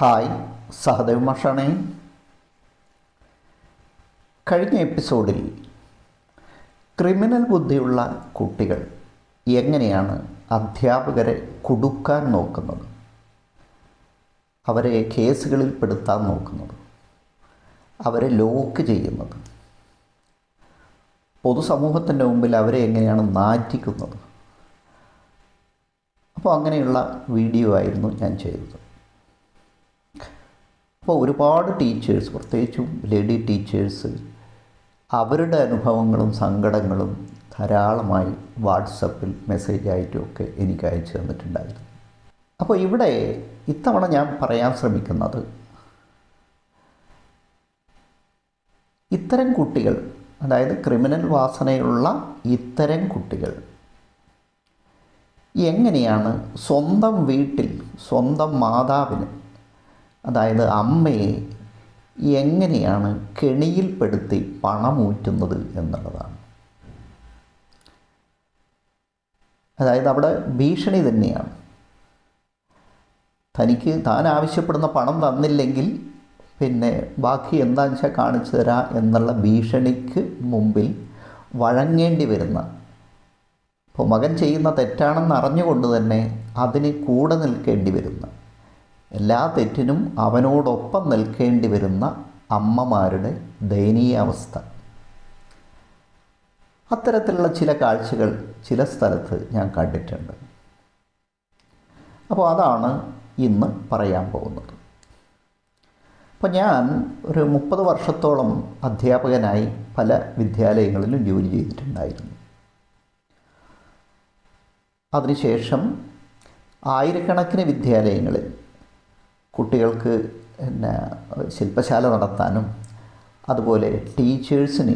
Hi Sahadev മഷാണേ. കഴിഞ്ഞ എപ്പിസോഡിൽ criminal ബുദ്ധിയുള്ള കുട്ടികൾ എങ്ങനെയാണ് അധ്യാപകരെ കുടുക്കാൻ നോക്കുന്നത്? അവരെ കേസുകളിൽ പെടുത്താൻ നോക്കുന്നത്? അവരെ ലോക്ക് ചെയ്യുന്നത്? പൊതുസമൂഹത്തിന്റെ മുമ്പിൽ അവരെ എങ്ങനെയാണ് നാറ്റിക്കുന്നത്? അപ്പോൾ അങ്ങനെയുള്ള വീഡിയോ ആയിരുന്നു ഞാൻ ചെയ്തത്. അപ്പോൾ ഒരുപാട് ടീച്ചേഴ്സ് പ്രത്യേകിച്ചും ലേഡി ടീച്ചേഴ്സ് അവരുടെ അനുഭവങ്ങളും സങ്കടങ്ങളും ധാരാളമായി വാട്സപ്പിൽ മെസ്സേജ് ആയിട്ടുമൊക്കെ എനിക്ക് അയച്ചു തന്നിട്ടുണ്ടായിരുന്നു. അപ്പോൾ ഇവിടെ ഇത്തവണ ഞാൻ പറയാൻ ശ്രമിക്കുന്നത് ഇത്തരം കുട്ടികൾ അതായത് ക്രിമിനൽ വാസനയുള്ള ഇത്തരം കുട്ടികൾ എങ്ങനെയാണ് സ്വന്തം വീട്ടിൽ സ്വന്തം മാതാവിന് അതായത് അമ്മയെ എങ്ങനെയാണ് കെണിയിൽപ്പെടുത്തി പണമൂറ്റുന്നത് എന്നുള്ളതാണ്. അതായത് അവിടെ ഭീഷണി തന്നെയാണ്. തനിക്ക് താൻ ആവശ്യപ്പെടുന്ന പണം തന്നില്ലെങ്കിൽ പിന്നെ ബാക്കി എന്താണെന്ന് വെച്ചാൽ കാണിച്ചു തരാം എന്നുള്ള ഭീഷണിക്ക് മുമ്പിൽ വഴങ്ങേണ്ടി വരുന്ന. ഇപ്പോൾ മകൻ ചെയ്യുന്ന തെറ്റാണെന്ന് അറിഞ്ഞുകൊണ്ട് തന്നെ അതിന് കൂടെ നിൽക്കേണ്ടി വരുന്ന. എല്ലാ തെറ്റിനും അവനോടൊപ്പം നിൽക്കേണ്ടി വരുന്ന അമ്മമാരുടെ ദയനീയ അവസ്ഥ. അത്തരത്തിലുള്ള ചില കാഴ്ചകൾ ചില സ്ഥലത്ത് ഞാൻ കണ്ടിട്ടുണ്ട്. അപ്പോൾ അതാണ് ഇന്ന് പറയാൻ പോകുന്നത്. അപ്പോൾ ഞാൻ ഒരു മുപ്പത് വർഷത്തോളം അധ്യാപകനായി പല വിദ്യാലയങ്ങളിലും ജോലി ചെയ്തിട്ടുണ്ടായിരുന്നു. അതിനുശേഷം ആയിരക്കണക്കിന് വിദ്യാലയങ്ങളിൽ കുട്ടികൾക്ക് പിന്നെ ശില്പശാല നടത്താനും അതുപോലെ ടീച്ചേഴ്സിന്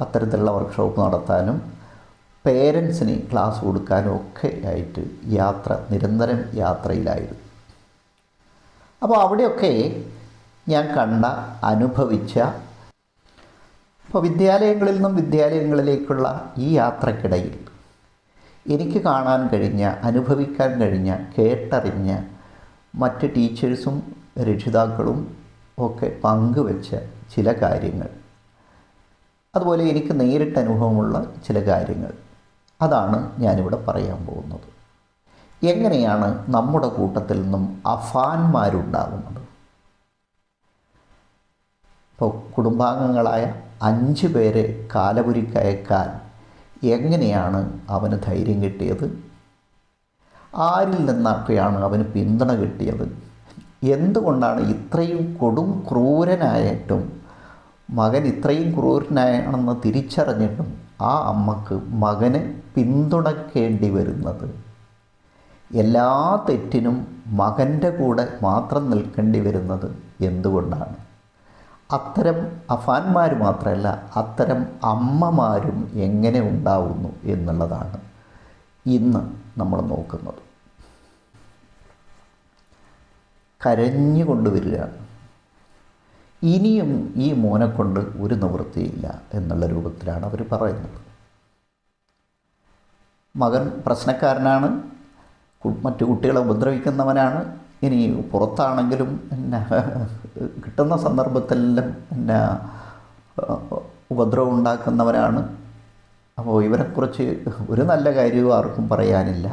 അത്തരത്തിലുള്ള വർക്ക്ഷോപ്പ് നടത്താനും പേരൻസിന് ക്ലാസ് കൊടുക്കാനും ഒക്കെ ആയിട്ട് യാത്ര നിരന്തരം യാത്രയിലായിരുന്നു. അപ്പോൾ അവിടെയൊക്കെ ഞാൻ കണ്ട അനുഭവിച്ച ഇപ്പോൾ വിദ്യാലയങ്ങളിൽ നിന്നും വിദ്യാലയങ്ങളിലേക്കുള്ള ഈ യാത്രക്കിടയിൽ എനിക്ക് കാണാൻ കഴിഞ്ഞ അനുഭവിക്കാൻ കഴിഞ്ഞ കേട്ടറിഞ്ഞ മറ്റ് ടീച്ചേഴ്സും രക്ഷിതാക്കളും ഒക്കെ പങ്കുവെച്ച ചില കാര്യങ്ങൾ. അതുപോലെ എനിക്ക് നേരിട്ട് അനുഭവമുള്ള ചില കാര്യങ്ങൾ. അതാണ് ഞാനിവിടെ പറയാൻ പോകുന്നത്. എങ്ങനെയാണ് നമ്മുടെ കൂട്ടത്തിൽ നിന്നും അഫാൻമാരുണ്ടാകുന്നത്? ഇപ്പോൾ കുടുംബാംഗങ്ങളായ അഞ്ച് പേരെ കാലപുരിക്കയക്കാൻ എങ്ങനെയാണ് അവന് ധൈര്യം കിട്ടിയത്? ആരിൽ നിന്നൊക്കെയാണ് അവന് പിന്തുണ കിട്ടിയത്. എന്തുകൊണ്ടാണ് ഇത്രയും കൊടും ക്രൂരനായിട്ടും മകൻ ഇത്രയും ക്രൂരനാണെന്ന് തിരിച്ചറിഞ്ഞിട്ടും ആ അമ്മയ്ക്ക് മകനെ പിന്തുണയ്ക്കേണ്ടി വരുന്നത്? എല്ലാ തെറ്റിനും മകന്റെ കൂടെ മാത്രം നിൽക്കേണ്ടി വരുന്നത് എന്തുകൊണ്ടാണ്? അത്തരം അഫാന്മാർ മാത്രമല്ല അത്തരം അമ്മമാരും എങ്ങനെ ഉണ്ടാവുന്നു എന്നുള്ളതാണ്. ഇന്ന് നമ്മൾ നോക്കുന്നത്. കരഞ്ഞു കൊണ്ടുവരികയാണ് ഇനിയും ഈ മോനെ കൊണ്ട് ഒരു നിവൃത്തിയില്ല എന്നുള്ള രൂപത്തിലാണ് അവർ പറയുന്നത്. മകൻ പ്രശ്നക്കാരനാണ്. മറ്റു കുട്ടികളെ ഉപദ്രവിക്കുന്നവനാണ്. ഇനി പുറത്താണെങ്കിലും എന്നെ കിട്ടുന്ന സന്ദർഭത്തിലെല്ലാം എന്നെ ഉപദ്രവം ഉണ്ടാക്കുന്നവരാണ് അപ്പോൾ ഇവരെക്കുറിച്ച് ഒരു നല്ല കാര്യവും ആർക്കും പറയാനില്ല.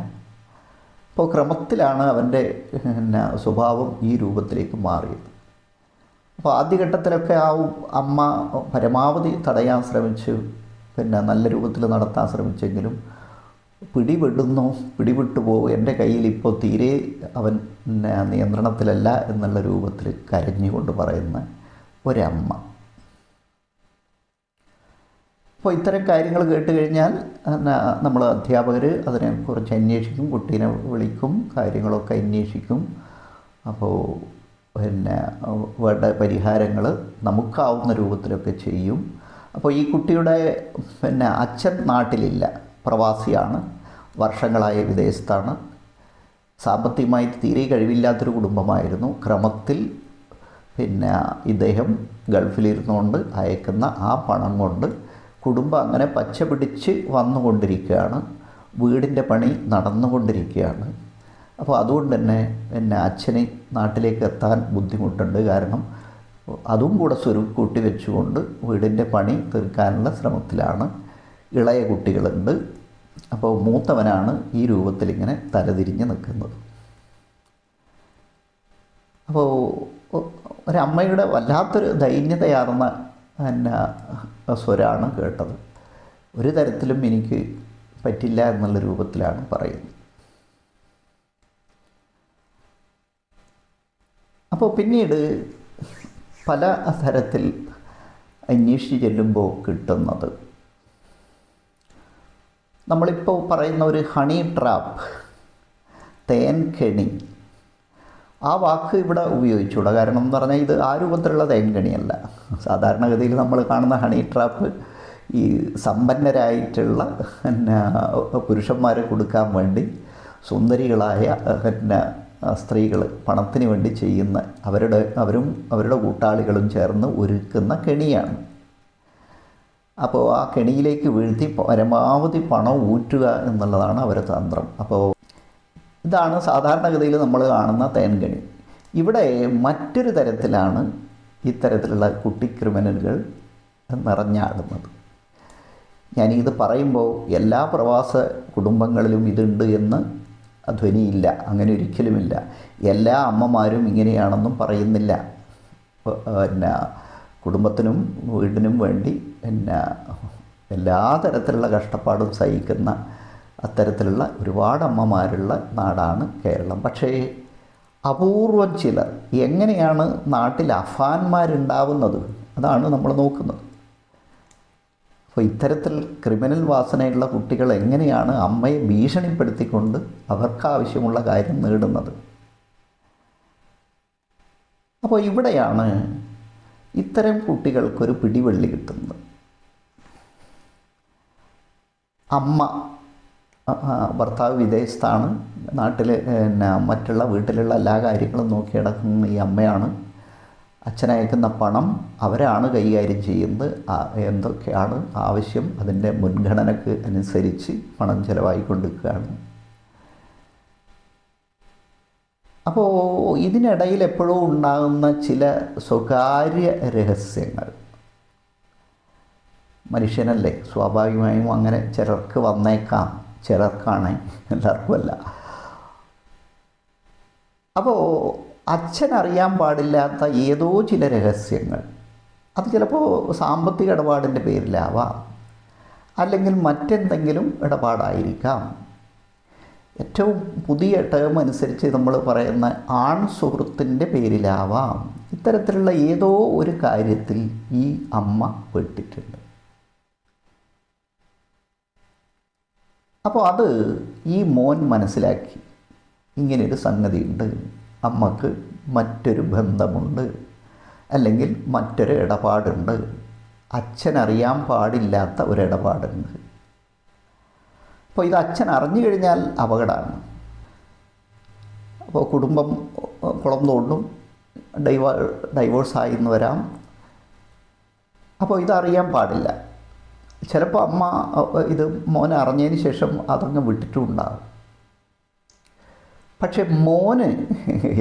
അപ്പോൾ ക്രമത്തിലാണ് അവന്റെ പിന്നെ സ്വഭാവം ഈ രൂപത്തിലേക്ക് മാറിയത്. അപ്പോൾ ആദ്യഘട്ടത്തിലൊക്കെ ആ അമ്മ പരമാവധി തടയാൻ ശ്രമിച്ചു പിന്നെ നല്ല രൂപത്തിൽ നടത്താൻ ശ്രമിച്ചെങ്കിലും പിടിപെടുന്നു പിടിപെട്ടു പോകും. എന്റെ കയ്യിൽ ഇപ്പോൾ തീരെ അവൻ നിയന്ത്രണത്തിലല്ല എന്നുള്ള രൂപത്തിൽ കരഞ്ഞുകൊണ്ട് പറയുന്ന ഒരമ്മ. അപ്പോൾ ഇത്തരം കാര്യങ്ങൾ കേട്ട് കഴിഞ്ഞാൽ നമ്മൾ അധ്യാപകർ അതിനെക്കുറിച്ച് അന്വേഷിക്കും കുട്ടീനെ വിളിക്കും കാര്യങ്ങളൊക്കെ അന്വേഷിക്കും. അപ്പോൾ പിന്നെ വേണ്ട പരിഹാരങ്ങൾ നമുക്കാവുന്ന രൂപത്തിലൊക്കെ ചെയ്യും. അപ്പോൾ ഈ കുട്ടിയുടെ പിന്നെ അച്ഛൻ നാട്ടിലില്ല പ്രവാസിയാണ് വർഷങ്ങളായ വിദേശത്താണ്. സാമ്പത്തികമായി തീരെ കഴിവില്ലാത്തൊരു കുടുംബമായിരുന്നു. ക്രമത്തിൽ പിന്നെ ഇദ്ദേഹം ഗൾഫിലിരുന്നുകൊണ്ട് അയക്കുന്ന ആ പണം കൊണ്ട് കുടുംബം അങ്ങനെ പച്ച പിടിച്ച് വന്നുകൊണ്ടിരിക്കുകയാണ്. വീടിന്റെ പണി നടന്നുകൊണ്ടിരിക്കുകയാണ്. അപ്പോൾ അതുകൊണ്ട് തന്നെ പിന്നെ അച്ഛന് നാട്ടിലേക്ക് എത്താൻ ബുദ്ധിമുട്ടുണ്ട്. കാരണം അതും കൂടെ സ്വരുക്കൂട്ടി വെച്ചുകൊണ്ട് വീടിന്റെ പണി തീർക്കാനുള്ള ശ്രമത്തിലാണ് ഇളയ കുട്ടികളുണ്ട്. അപ്പോൾ മൂത്തവനാണ് ഈ രൂപത്തിൽ ഇങ്ങനെ തലതിരിഞ്ഞ് നിൽക്കുന്നത്. അപ്പോൾ ഒരമ്മയുടെ വല്ലാത്തൊരു ദൈന്യതയാർന്ന പിന്നെ സ്വരാണ് കേട്ടത്. ഒരു തരത്തിലും എനിക്ക് പറ്റില്ല എന്നുള്ള രൂപത്തിലാണ് പറയുന്നത്. അപ്പോൾ പിന്നീട് പല തരത്തിൽ അന്വേഷിച്ച് ചെല്ലുമ്പോൾ കിട്ടുന്നത്. നമ്മളിപ്പോൾ പറയുന്ന ഒരു ഹണി ട്രാപ്പ് തേൻ കെണി ആ വാക്ക് ഇവിടെ ഉപയോഗിച്ചുകൂടാ? കാരണം എന്ന് പറഞ്ഞാൽ ഇത് ആ രൂപത്തിലുള്ള തേൻകണിയല്ല സാധാരണഗതിയിൽ നമ്മൾ കാണുന്ന ഹണി ട്രാപ്പ് ഈ സമ്പന്നരായിട്ടുള്ള പിന്നെ പുരുഷന്മാരെ കൊടുക്കാൻ വേണ്ടി സുന്ദരികളായ പിന്നെ സ്ത്രീകൾ പണത്തിന് വേണ്ടി ചെയ്യുന്ന അവരുടെ അവരും അവരുടെ കൂട്ടാളികളും ചേർന്ന് ഒരുക്കുന്ന കെണിയാണ്. അപ്പോൾ ആ കെണിയിലേക്ക് വീഴ്ത്തി പരമാവധി പണം ഊറ്റുക എന്നുള്ളതാണ് അവരുടെ തന്ത്രം. അപ്പോൾ ഇതാണ് സാധാരണഗതിയിൽ നമ്മൾ കാണുന്ന തേൻകണി ഇവിടെ മറ്റൊരു തരത്തിലാണ് ഇത്തരത്തിലുള്ള കുട്ടി ക്രിമിനലുകൾ നിറഞ്ഞാടുന്നത്. ഞാനിത് പറയുമ്പോൾ എല്ലാ പ്രവാസ കുടുംബങ്ങളിലും ഇതുണ്ട് എന്ന് ധ്വനിയില്ല അങ്ങനെ ഒരിക്കലുമില്ല. എല്ലാ അമ്മമാരും ഇങ്ങനെയാണെന്നും പറയുന്നില്ല. പിന്നെ കുടുംബത്തിനും വീടിനും വേണ്ടി പിന്നെ എല്ലാ തരത്തിലുള്ള കഷ്ടപ്പാടും സഹിക്കുന്ന അത്തരത്തിലുള്ള ഒരുപാട് അമ്മമാരുള്ള നാടാണ് കേരളം. പക്ഷേ അപൂർവം ചിലർ എങ്ങനെയാണ് നാട്ടിൽ അഫാന്മാരുണ്ടാവുന്നത്? അതാണ് നമ്മൾ നോക്കുന്നത്. അപ്പോൾ ഇത്തരത്തിൽ ക്രിമിനൽ വാസനയുള്ള കുട്ടികൾ എങ്ങനെയാണ് അമ്മയെ ഭീഷണിപ്പെടുത്തിക്കൊണ്ട് അവർക്കാവശ്യമുള്ള കാര്യം നേടുന്നത്? അപ്പോൾ ഇവിടെയാണ് ഇത്തരം കുട്ടികൾക്കൊരു പിടിവള്ളി കിട്ടുന്നത്. അമ്മ ഭർത്താവ് വിദേശത്താണ് നാട്ടിൽ പിന്നെ മറ്റുള്ള വീട്ടിലുള്ള എല്ലാ കാര്യങ്ങളും നോക്കി നടക്കുന്ന ഈ അമ്മയാണ്. അച്ഛനയക്കുന്ന പണം അവരാണ് കൈകാര്യം ചെയ്യുന്നത്. എന്തൊക്കെയാണ് ആവശ്യം അതിന്റെ മുൻഗണനക്ക് അനുസരിച്ച് പണം ചിലവായിക്കൊണ്ടിരിക്കുകയാണ്. അപ്പോൾ ഇതിനിടയിൽ എപ്പോഴും ഉണ്ടാകുന്ന ചില സ്വകാര്യ രഹസ്യങ്ങൾ. മനുഷ്യനല്ലേ? സ്വാഭാവികമായും അങ്ങനെ ചിലർക്ക് വന്നേക്കാം. ചിലർക്കാണ്. എല്ലാവർക്കും അല്ല അപ്പോൾ അച്ഛൻ അറിയാൻ പാടില്ലാത്ത ഏതോ ചില രഹസ്യങ്ങൾ. അത് ചിലപ്പോൾ സാമ്പത്തിക ഇടപാടിന്റെ പേരിലാവാം. അല്ലെങ്കിൽ മറ്റെന്തെങ്കിലും ഇടപാടായിരിക്കാം. ഏറ്റവും പുതിയ ടേം അനുസരിച്ച് നമ്മൾ പറയുന്ന ആൺ സുഹൃത്തിന്റെ പേരിലാവാം. ഇത്തരത്തിലുള്ള ഏതോ ഒരു കാര്യത്തിൽ ഈ അമ്മ പെട്ടിട്ടുണ്ട്. അപ്പോൾ അത് ഈ മോൻ മനസ്സിലാക്കി. ഇങ്ങനെയൊരു സംഗതിയുണ്ട്. അമ്മയ്ക്ക് മറ്റൊരു ബന്ധമുണ്ട്. അല്ലെങ്കിൽ മറ്റൊരു ഇടപാടുണ്ട്. അച്ഛൻ അറിയാൻ പാടില്ലാത്ത ഒരു ഇടപാടുണ്ട് അപ്പോൾ ഇത് അച്ഛൻ അറിഞ്ഞു കഴിഞ്ഞാൽ അപകടമാണ്. അപ്പോൾ കുടുംബം കുളം തോണ്ടും ഡൈവ ഡൈവോഴ്സായി എന്ന് വരാം. അപ്പോൾ ഇതറിയാൻ പാടില്ല. ചിലപ്പോൾ അമ്മ ഇത് മോനെ അറിഞ്ഞതിന് ശേഷം അതങ്ങ് വിട്ടിട്ടുണ്ടാകും. പക്ഷെ മോന്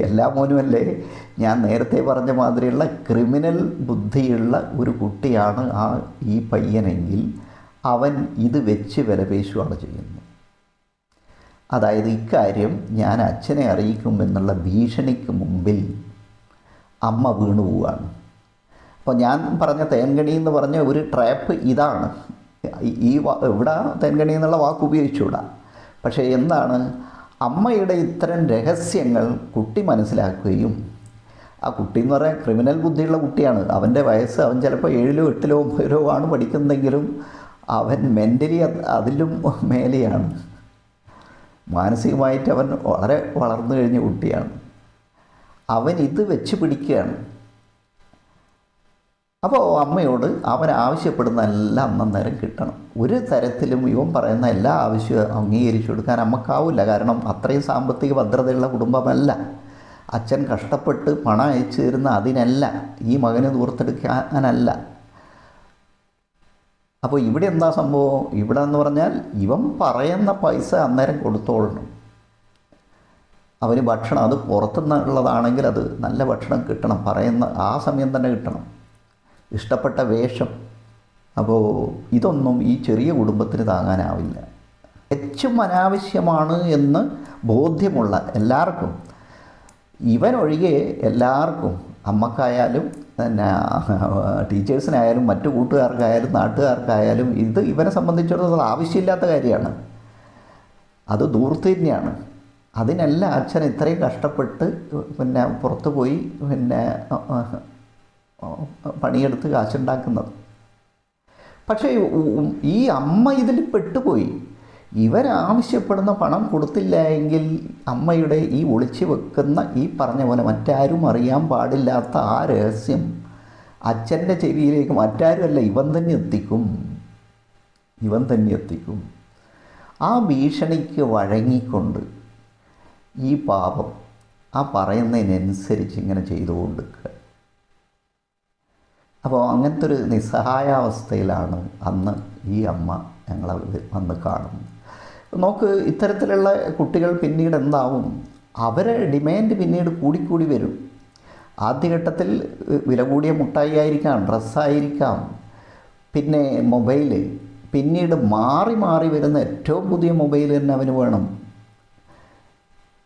എല്ലാ മോനും അല്ലേ ഞാൻ നേരത്തെ പറഞ്ഞ മാതിരിയുള്ള ക്രിമിനൽ ബുദ്ധിയുള്ള ഒരു കുട്ടിയാണ് ആ ഈ പയ്യനെങ്കിൽ അവൻ ഇത് വെച്ച് വിലപേശുകയാണ് ചെയ്യുന്നത്. അതായത് ഇക്കാര്യം ഞാൻ അച്ഛനെ അറിയിക്കുമെന്നുള്ള ഭീഷണിക്ക് മുമ്പിൽ അമ്മ വീണു പോവുകയാണ് അപ്പോൾ ഞാൻ പറഞ്ഞ തേൻകണി എന്ന് പറഞ്ഞ ഒരു ട്രാപ്പ് ഇതാണ്. ഈ ഇവിടെ തേൻകണി എന്നുള്ള വാക്ക് ഉപയോഗിച്ചുകൂടാ. പക്ഷേ എന്താണ്? അമ്മയുടെ ഇത്തരം രഹസ്യങ്ങൾ കുട്ടി മനസ്സിലാക്കുകയും ആ കുട്ടി എന്ന് പറയാൻ ക്രിമിനൽ ബുദ്ധിയുള്ള കുട്ടിയാണ്. അവന്റെ വയസ്സ് അവൻ ചിലപ്പോൾ ഏഴിലോ എട്ടിലോ ഒമ്പതിലോ ആണ് പഠിക്കുന്നതെങ്കിലും അവൻ മെന്റലി അതിലും മേലെയാണ്. മാനസികമായിട്ട് അവൻ വളരെ വളർന്നു കഴിഞ്ഞ കുട്ടിയാണ്. അവൻ ഇത് വെച്ച് പിടിക്കുകയാണ്. അപ്പോൾ അമ്മയോട് അവൻ ആവശ്യപ്പെടുന്ന എല്ലാം അന്നേരം കിട്ടണം. ഒരു തരത്തിലും ഇവൻ പറയുന്ന എല്ലാ ആവശ്യവും അംഗീകരിച്ചു കൊടുക്കാൻ അമ്മക്കാവില്ല. കാരണം അത്രയും സാമ്പത്തിക ഭദ്രതയുള്ള കുടുംബമല്ല. അച്ഛൻ കഷ്ടപ്പെട്ട് പണം അയച്ചു തരുന്ന അതിനല്ല. ഈ മകന് ദൂർത്തെടുക്കാനല്ല. അപ്പോൾ ഇവിടെ എന്താ സംഭവം? ഇവിടെ എന്ന് പറഞ്ഞാൽ ഇവൻ പറയുന്ന പൈസ അന്നേരം കൊടുത്തോളണം. അവന് ഭക്ഷണം അത് പുറത്തുനിന്നുള്ളതാണെങ്കിൽ അത് നല്ല ഭക്ഷണം കിട്ടണം. പറയുന്ന ആ സമയം തന്നെ കിട്ടണം. ഇഷ്ടപ്പെട്ട വേഷം. അപ്പോൾ ഇതൊന്നും ഈ ചെറിയ കുടുംബത്തിന് താങ്ങാനാവില്ല. തികച്ചും അനാവശ്യമാണ് എന്ന് ബോധ്യമുള്ള എല്ലാവർക്കും. ഇവനൊഴികെ എല്ലാവർക്കും അമ്മക്കായാലും പിന്നെ ടീച്ചേഴ്സിനായാലും മറ്റു കൂട്ടുകാർക്കായാലും നാട്ടുകാർക്കായാലും ഇത് ഇവനെ സംബന്ധിച്ചിടത്തോളം ആവശ്യമില്ലാത്ത കാര്യമാണ്. അത് ദൂർത്തിന്യാണ്. അതിനെല്ലാം അച്ഛൻ ഇത്രയും കഷ്ടപ്പെട്ട് പിന്നെ പുറത്തു പോയി പിന്നെ പണിയെടുത്ത് കാശുണ്ടാക്കുന്നത്. പക്ഷേ ഈ അമ്മ ഇതിൽ പെട്ടുപോയി. ഇവരാവശ്യപ്പെടുന്ന പണം കൊടുത്തില്ല എങ്കിൽ അമ്മയുടെ ഈ ഒളിച്ചു വെക്കുന്ന ഈ പറഞ്ഞ പോലെ മറ്റാരും അറിയാൻ പാടില്ലാത്ത ആ രഹസ്യം അച്ഛന്റെ ചെവിയിലേക്ക് മറ്റാരുമല്ല ഇവൻ തന്നെ എത്തിക്കും. ഇവൻ തന്നെ എത്തിക്കും. ആ ഭീഷണിക്ക് വഴങ്ങിക്കൊണ്ട് ഈ പാപം ആ പറയുന്നതിനനുസരിച്ച് ഇങ്ങനെ ചെയ്തു കൊടുക്കുക അപ്പോൾ അങ്ങനത്തെ ഒരു നിസ്സഹായാവസ്ഥയിലാണ് അന്ന് ഈ അമ്മ ഞങ്ങളെ വന്ന് കാണുന്നത്. നോക്ക് ഇത്തരത്തിലുള്ള കുട്ടികൾ പിന്നീട് എന്താവും? അവരെ ഡിമാൻഡ് പിന്നീട് കൂടിക്കൂടി വരും. ആദ്യഘട്ടത്തിൽ വില കൂടിയ മുട്ടായി ആയിരിക്കാം ഡ്രസ്സായിരിക്കാം പിന്നെ മൊബൈൽ പിന്നീട് മാറി മാറി വരുന്ന ഏറ്റവും പുതിയ മൊബൈൽ തന്നെ അവന് വേണം.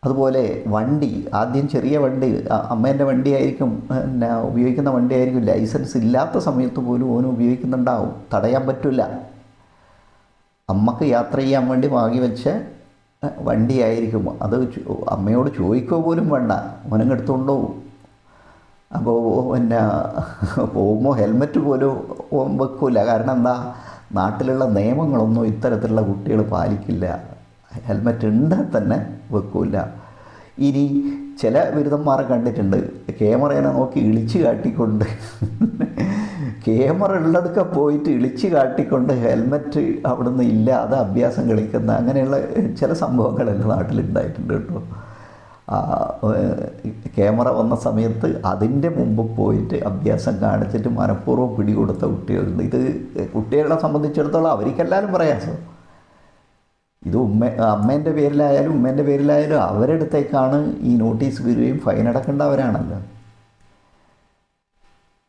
അതുപോലെ വണ്ടി ആദ്യം ചെറിയ വണ്ടി അമ്മേന്റെ വണ്ടിയായിരിക്കും പിന്നെ ഉപയോഗിക്കുന്ന വണ്ടിയായിരിക്കും ലൈസൻസ് ഇല്ലാത്ത സമയത്ത് പോലും ഓന് ഉപയോഗിക്കുന്നുണ്ടാവും. തടയാൻ പറ്റില്ല. അമ്മയ്ക്ക് യാത്ര ചെയ്യാൻ വേണ്ടി വാങ്ങി വെച്ച വണ്ടിയായിരിക്കും. അത് അമ്മയോട് ചോദിക്കുക പോലും വേണ്ട. ഓനങ്ങെടുത്തുകൊണ്ട് അപ്പോൾ പിന്നെ പോകുമ്പോൾ ഹെൽമെറ്റ് പോലും വെക്കില്ല കാരണം എന്താ? നാട്ടിലുള്ള നിയമങ്ങളൊന്നും ഇത്തരത്തിലുള്ള കുട്ടികൾ പാലിക്കില്ല. ഹെൽമെറ്റ് ഉണ്ടാൽ തന്നെ വെക്കില്ല ഇനി ചില ബിരുദന്മാരെ കണ്ടിട്ടുണ്ട് ക്യാമറേനെ നോക്കി ഇളിച്ച് കാട്ടിക്കൊണ്ട്. ക്യാമറ ഉള്ളടക്ക പോയിട്ട് ഇളിച്ച് കാട്ടിക്കൊണ്ട് ഹെൽമെറ്റ് അവിടുന്ന് ഇല്ല അത് അഭ്യാസം കളിക്കുന്ന അങ്ങനെയുള്ള ചില സംഭവങ്ങൾ നാട്ടിലുണ്ടായിട്ടുണ്ട് കേട്ടോ. ക്യാമറ വന്ന സമയത്ത് അതിന്റെ മുമ്പ് പോയിട്ട് അഭ്യാസം കാണിച്ചിട്ട് മനഃപൂർവം പിടികൊടുത്ത കുട്ടികളുണ്ട്. ഇത് കുട്ടികളെ സംബന്ധിച്ചിടത്തോളം അവർക്കെല്ലാവരും പ്രയാസം. ഇത് ഉമ്മ അമ്മേന്റെ പേരിലായാലും ഉമ്മേന്റെ പേരിലായാലും അവരെടുത്തേക്കാണ് ഈ നോട്ടീസ് വരികയും ഫൈൻ അടക്കേണ്ടവരാണല്ലോ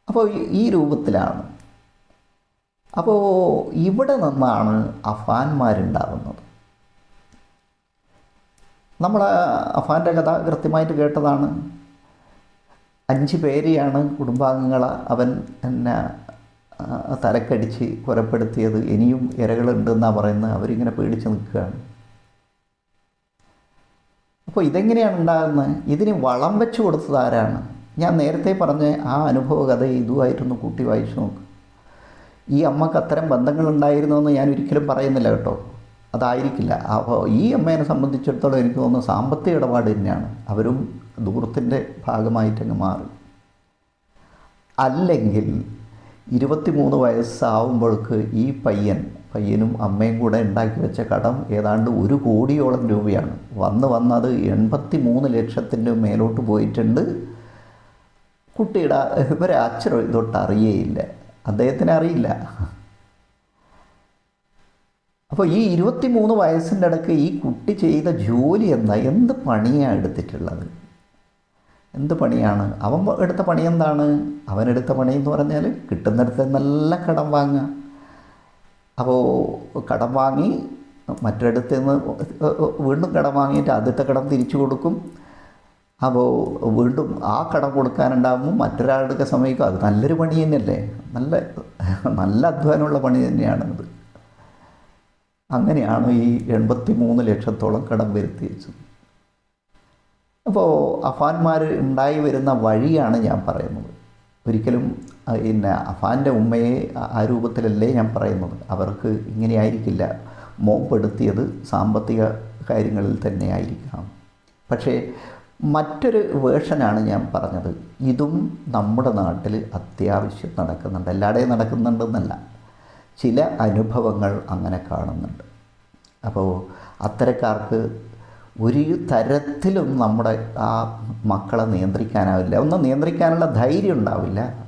അപ്പോൾ ഈ- രൂപത്തിലാണ്. അപ്പോൾ ഇവിടെ നിന്നാണ് അഫാൻമാരുണ്ടാകുന്നത് നമ്മൾ അഫാന്റെ കഥ കൃത്യമായിട്ട് കേട്ടതാണ്. അഞ്ച് പേരെയാണ് കുടുംബാംഗങ്ങൾ അവൻ എന്നെ തലക്കടിച്ച് കൊലപ്പെടുത്തിയത് ഇനിയും ഇരകളുണ്ടെന്നാണ് പറയുന്നത് അവരിങ്ങനെ പേടിച്ച് നിൽക്കുകയാണ്. അപ്പോൾ ഇതെങ്ങനെയാണ് ഉണ്ടാകുന്നത്? ഇതിന് വളം വെച്ച് കൊടുത്തത് ആരാണ്? ഞാൻ നേരത്തെ പറഞ്ഞ ആ അനുഭവ കഥ ഇതുമായിട്ടൊന്ന് കൂട്ടി വായിച്ചു നോക്ക്. ഈ അമ്മയ്ക്ക് അത്തരം ബന്ധങ്ങളുണ്ടായിരുന്നു എന്ന് ഞാൻ ഒരിക്കലും പറയുന്നില്ല കേട്ടോ. അതായിരിക്കില്ല. അപ്പോൾ ഈ അമ്മേനെ സംബന്ധിച്ചിടത്തോളം എനിക്ക് തോന്നുന്നു സാമ്പത്തിക ഇടപാട് തന്നെയാണ്. അവരും ദൂരത്തിന്റെ ഭാഗമായിട്ടങ്ങ് മാറി. അല്ലെങ്കിൽ ഇരുപത്തിമൂന്ന് വയസ്സാവുമ്പോഴേക്ക് ഈ പയ്യൻ പയ്യനും അമ്മയും കൂടെ ഉണ്ടാക്കി വെച്ച കടം ഏതാണ്ട് ഒരു കോടിയോളം രൂപയാണ്. വന്ന് വന്നത് എൺപത്തി മൂന്ന് ലക്ഷത്തിന്റെ മേലോട്ട് പോയിട്ടുണ്ട്. കുട്ടിയുടെ ഇവരെ അച്ഛൻ ഇതൊട്ട് അറിയേയില്ല അദ്ദേഹത്തിന് അറിയില്ല. അപ്പോൾ ഈ ഇരുപത്തി മൂന്ന് വയസ്സിന്റെ ഇടയ്ക്ക് ഈ കുട്ടി ചെയ്ത ജോലി എന്താ? എന്ത് പണിയാണ് എടുത്തിട്ടുള്ളത്? എന്ത് പണിയാണ്? അവൻ എടുത്ത പണി എന്താണ്? അവൻ എടുത്ത പണി എന്ന് പറഞ്ഞാൽ കിട്ടുന്നിടത്ത് നല്ല കടം വാങ്ങുക. അപ്പോൾ കടം വാങ്ങി മറ്റൊരിടത്ത് നിന്ന് വീണ്ടും കടം വാങ്ങിയിട്ട് ആദ്യത്തെ കടം തിരിച്ചു കൊടുക്കും. അപ്പോൾ വീണ്ടും ആ കടം കൊടുക്കാനുണ്ടാകുമ്പോൾ മറ്റൊരാളുടെ സമയക്കും അത് നല്ലൊരു പണി തന്നെയല്ലേ? നല്ല നല്ല അധ്വാനമുള്ള പണി തന്നെയാണത്. അങ്ങനെയാണ് ഈ എൺപത്തി മൂന്ന് ലക്ഷത്തോളം കടം വരുത്തി വെച്ചത് അപ്പോൾ അഫാൻമാർ ഉണ്ടായി വരുന്ന വഴിയാണ് ഞാൻ പറയുന്നത്. ഒരിക്കലും പിന്നെ അഫാന്റെ ഉമ്മയെ ആ- ആ രൂപത്തിലല്ലേ ഞാൻ പറയുന്നത്. അവർക്ക് ഇങ്ങനെയായിരിക്കില്ല. മോപ്പെടുത്തിയത് സാമ്പത്തിക കാര്യങ്ങളിൽ തന്നെ ആയിരിക്കാം പക്ഷേ മറ്റൊരു വേർഷനാണ് ഞാൻ പറഞ്ഞത്. ഇതും നമ്മുടെ നാട്ടിൽ അത്യാവശ്യം നടക്കുന്നുണ്ട്. എല്ലായിടെയും നടക്കുന്നുണ്ടെന്നല്ല. ചില അനുഭവങ്ങൾ അങ്ങനെ കാണുന്നുണ്ട്. അപ്പോൾ അത്തരക്കാർക്ക് ഒരു തരത്തിലും നമ്മുടെ ആ മക്കളെ നിയന്ത്രിക്കാനാവില്ല. ഒന്നും നിയന്ത്രിക്കാനുള്ള ധൈര്യം ഉണ്ടാവില്ല.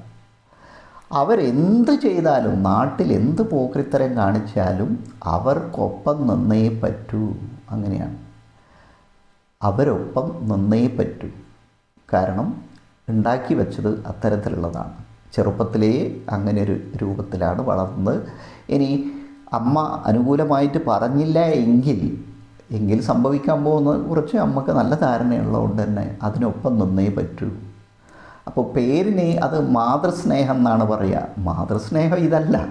അവരെന്ത് ചെയ്താലും നാട്ടിൽ എന്ത് പോക്രിത്തരം കാണിച്ചാലും അവർക്കൊപ്പം നിന്നേ പറ്റൂ. അങ്ങനെയാണ്. അവരൊപ്പം നിന്നേ പറ്റൂ. കാരണം ഉണ്ടാക്കി വെച്ചത് അത്തരത്തിലുള്ളതാണ്. ചെറുപ്പത്തിലേ അങ്ങനെ ഒരു രൂപത്തിലാണ് വളർന്നത്. ഇനി അമ്മ അനുകൂലമായിട്ട് പറഞ്ഞില്ല എങ്കിൽ എങ്കിൽ സംഭവിക്കാൻ പോകുന്ന കുറച്ച് നമുക്ക് നല്ല ധാരണയുള്ളതുകൊണ്ട് തന്നെ അതിനൊപ്പം നിന്നേ പറ്റൂ. അപ്പോൾ പേരിനെ അത് മാതൃസ്നേഹം എന്നാണ് പറയുക മാതൃസ്നേഹം ഇതല്ല.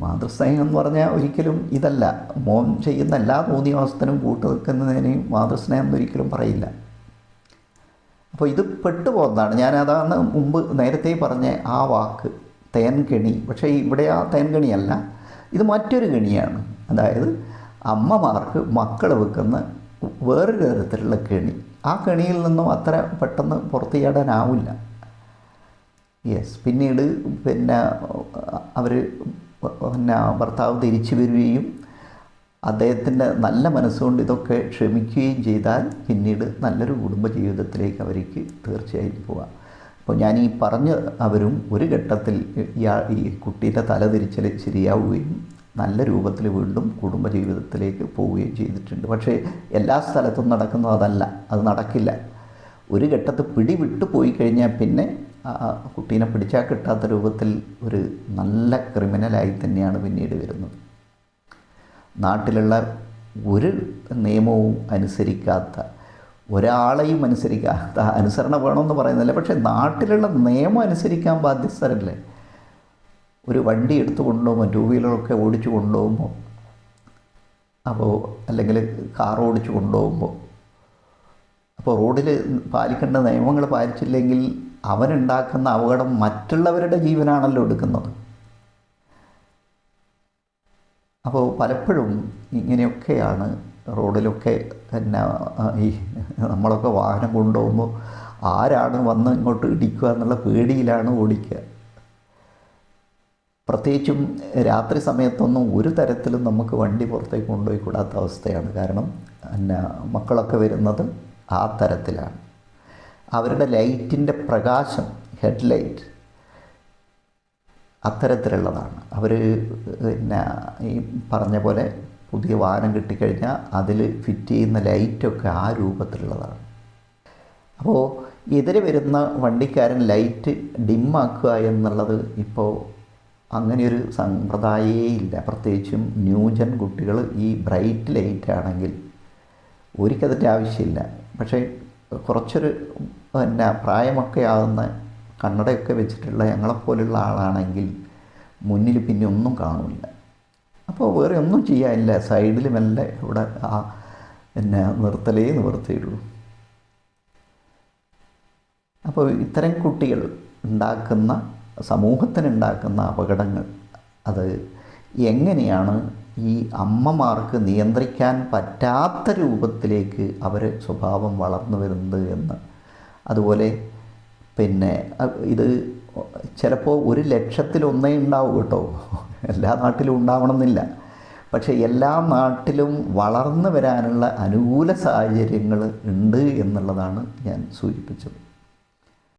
മാതൃസ്നേഹം എന്ന് പറഞ്ഞാൽ ഒരിക്കലും ഇതല്ല. മോൻ ചെയ്യുന്ന എല്ലാ തോന്നിയവസ്ഥനും കൂട്ടു നിൽക്കുന്നതിനെയും മാതൃസ്നേഹം എന്നൊരിക്കലും പറയില്ല. അപ്പോൾ ഇത് പെട്ടുപോകുന്നതാണ് ഞാൻ അതാണ് മുമ്പ് നേരത്തെ പറഞ്ഞ ആ വാക്ക് തേൻകെണി. പക്ഷേ ഇവിടെ ആ തേൻകെണിയല്ല. ഇത് മറ്റൊരു കെണിയാണ്. അതായത് അമ്മമാർക്ക് മക്കൾ വെക്കുന്ന വേറൊരു തരത്തിലുള്ള കെണി. ആ കെണിയിൽ നിന്നും അത്ര പെട്ടെന്ന് പുറത്തു ചാടാനാവില്ല യെസ് പിന്നീട് പിന്നെ അവർ പിന്നെ ഭർത്താവ് തിരിച്ചു വരികയും അദ്ദേഹത്തിന്റെ നല്ല മനസ്സുകൊണ്ട് ഇതൊക്കെ ക്ഷമിക്കുകയും ചെയ്താൽ പിന്നീട് നല്ലൊരു കുടുംബജീവിതത്തിലേക്ക് അവർക്ക് തീർച്ചയായും പോവാം. അപ്പോൾ ഞാൻ ഈ പറഞ്ഞ അവരും ഒരു ഘട്ടത്തിൽ ഇയാൾ ഈ കുട്ടിയുടെ തല തിരിച്ചൽ ശരിയാവുകയും നല്ല രൂപത്തിൽ വീണ്ടും കുടുംബജീവിതത്തിലേക്ക് പോവുകയും ചെയ്തിട്ടുണ്ട്. പക്ഷേ എല്ലാ സ്ഥലത്തും നടക്കുന്നത് അതല്ല. അത് നടക്കില്ല. ഒരു ഘട്ടത്ത് പിടിവിട്ട് പോയി കഴിഞ്ഞാൽ പിന്നെ കുട്ടീനെ പിടിച്ചാൽ കിട്ടാത്ത രൂപത്തിൽ ഒരു നല്ല ക്രിമിനലായി തന്നെയാണ് പിന്നീട് വരുന്നത്. നാട്ടിലുള്ള ഒരു നിയമവും അനുസരിക്കാത്ത ഒരാളെയും അനുസരിക്കാത്ത അനുസരണ വേണമെന്ന് പറയുന്നില്ല. പക്ഷേ നാട്ടിലുള്ള നിയമം അനുസരിക്കാൻ ബാധ്യസ്ഥരല്ലേ? ഒരു വണ്ടി എടുത്തു കൊണ്ടുപോകുമ്പോൾ ടൂ വീലറൊക്കെ ഓടിച്ചു കൊണ്ടുപോകുമ്പോൾ അപ്പോൾ അല്ലെങ്കിൽ കാർ ഓടിച്ചു കൊണ്ടുപോകുമ്പോൾ അപ്പോൾ റോഡിൽ പാലിക്കേണ്ട നിയമങ്ങൾ പാലിച്ചില്ലെങ്കിൽ അവനുണ്ടാക്കുന്ന അപകടം മറ്റുള്ളവരുടെ ജീവനാണല്ലോ എടുക്കുന്നത്. അപ്പോൾ പലപ്പോഴും ഇങ്ങനെയൊക്കെയാണ് റോഡിലൊക്കെ പിന്നെ ഈ നമ്മളൊക്കെ വാഹനം കൊണ്ടുപോകുമ്പോൾ ആരാണ് വന്ന് ഇങ്ങോട്ട് ഇടിക്കുക എന്നുള്ള പേടിയിലാണ് ഓടിക്കുക. പ്രത്യേകിച്ചും രാത്രി സമയത്തൊന്നും ഒരു തരത്തിലും നമുക്ക് വണ്ടി പുറത്തേക്ക് കൊണ്ടുപോയി കൂടാത്ത അവസ്ഥയാണ്. കാരണം പിന്നെ മക്കളൊക്കെ വരുന്നത് ആ തരത്തിലാണ്. അവരുടെ ലൈറ്റിന്റെ പ്രകാശം ഹെഡ് ലൈറ്റ് അത്തരത്തിലുള്ളതാണ്. അവർ പിന്നെ ഈ പറഞ്ഞ പോലെ പുതിയ വാഹനം കിട്ടിക്കഴിഞ്ഞാൽ അതിൽ ഫിറ്റ് ചെയ്യുന്ന ലൈറ്റൊക്കെ ആ രൂപത്തിലുള്ളതാണ്. അപ്പോൾ എതിരെ വരുന്ന വണ്ടിക്കാരൻ ലൈറ്റ് ഡിമ്മാക്കുക എന്നുള്ളത് ഇപ്പോൾ അങ്ങനെയൊരു സമ്പ്രദായേ ഇല്ല. പ്രത്യേകിച്ചും ന്യൂജൻ കുട്ടികൾ ഈ ബ്രൈറ്റ് ലൈറ്റ് ആണെങ്കിൽ ഒരിക്കതിന്റെ ആവശ്യമില്ല. പക്ഷേ കുറച്ചൊരു പിന്നെ പ്രായമൊക്കെ ആകുന്ന കണ്ണടയൊക്കെ വെച്ചിട്ടുള്ള ഞങ്ങളെപ്പോലുള്ള ആളാണെങ്കിൽ മുന്നിൽ പിന്നെ ഒന്നും കാണില്ല. അപ്പോൾ വേറെ ഒന്നും ചെയ്യാനില്ല. സൈഡിൽ മെല്ലെ ഇവിടെ ആ പിന്നെ നിർത്തലേ നിവർത്തിയുള്ളൂ. അപ്പോൾ ഇത്തരം കുട്ടികൾ ഉണ്ടാക്കുന്ന സമൂഹത്തിനുണ്ടാക്കുന്ന അപകടങ്ങൾ. അത് എങ്ങനെയാണ് ഈ അമ്മമാർക്ക് നിയന്ത്രിക്കാൻ പറ്റാത്ത രൂപത്തിലേക്ക് അവർ സ്വഭാവം വളർന്നു വരുന്നത് എന്ന്. അതുപോലെ പിന്നെ ഇത് ചിലപ്പോൾ ഒരു ലക്ഷത്തിലൊന്നേ ഉണ്ടാവും കേട്ടോ. എല്ലാ നാട്ടിലും ഉണ്ടാവണമെന്നില്ല. പക്ഷേ എല്ലാ നാട്ടിലും വളർന്നു വരാനുള്ള അനുകൂല സാഹചര്യങ്ങൾ ഉണ്ട് എന്നുള്ളതാണ് ഞാൻ സൂചിപ്പിച്ചത്.